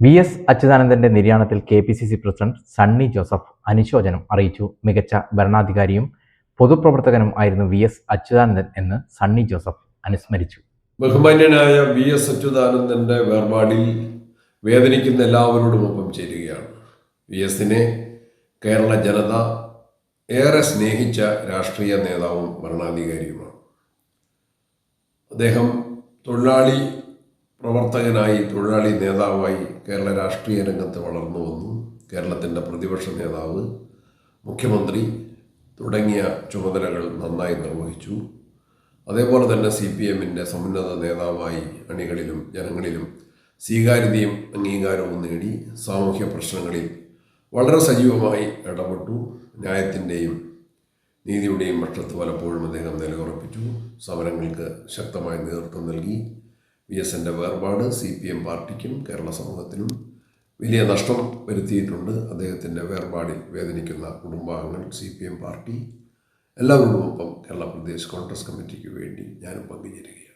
V S അച്യുതാനന്ദന്റെ നിര്യാണത്തിൽ K P C C president Sunny Joseph അനുശോചനം അറിയിച്ചു. മികച്ച ഭരണാധികാരിയും പൊതുപ്രവർത്തകനും ആയിരുന്നു വി എസ് അച്യുതാനന്ദൻ എന്ന് സണ്ണി ജോസഫ് അനുസ്മരിച്ചു. ബഹുമാന്യനായ വി എസ് അച്യുതാനന്ദന്റെ വേർപാടിൽ വേദനിക്കുന്ന എല്ലാവരോടുമൊപ്പം ചേരുകയാണ്. വി എസിനെ കേരള ജനത ഏറെ സ്നേഹിച്ച രാഷ്ട്രീയ നേതാവും ഭരണാധികാരിയുമാണ്. അദ്ദേഹം തൊഴിലാളി പ്രവർത്തകനായി തൊഴിലാളി നേതാവായി കേരള രാഷ്ട്രീയ രംഗത്ത് വളർന്നു വന്നു. കേരളത്തിന്റെ പ്രതിപക്ഷ നേതാവ് മുഖ്യമന്ത്രി തുടങ്ങിയ ചുമതലകൾ നന്നായി നിർവഹിച്ചു. അതേപോലെ തന്നെ സി പി എമ്മിന്റെ സമുന്നത നേതാവായി അണികളിലും ജനങ്ങളിലും സ്വീകാര്യതയും അംഗീകാരവും നേടി സാമൂഹ്യ പ്രശ്നങ്ങളിൽ വളരെ സജീവമായി ഇടപെട്ടു. ന്യായത്തിന്റെയും നീതിയുടെയും പക്ഷത്ത് പലപ്പോഴും അദ്ദേഹം നിലയുറപ്പിച്ചു. സമരങ്ങൾക്ക് ശക്തമായ നേതൃത്വം നൽകി. വി എസിന്റെ വേർപാട് സി പി എം പാർട്ടിക്കും കേരള സമൂഹത്തിനും വലിയ നഷ്ടം വരുത്തിയിട്ടുണ്ട്. അദ്ദേഹത്തിന്റെ വേർപാടിൽ വേദനിക്കുന്ന കുടുംബാംഗങ്ങൾ സി പി എം പാർട്ടി എല്ലാവരോടുമൊപ്പം കേരള പ്രദേശ് കോൺഗ്രസ് കമ്മിറ്റിക്ക് വേണ്ടി ഞാനും പങ്കുചേരുകയും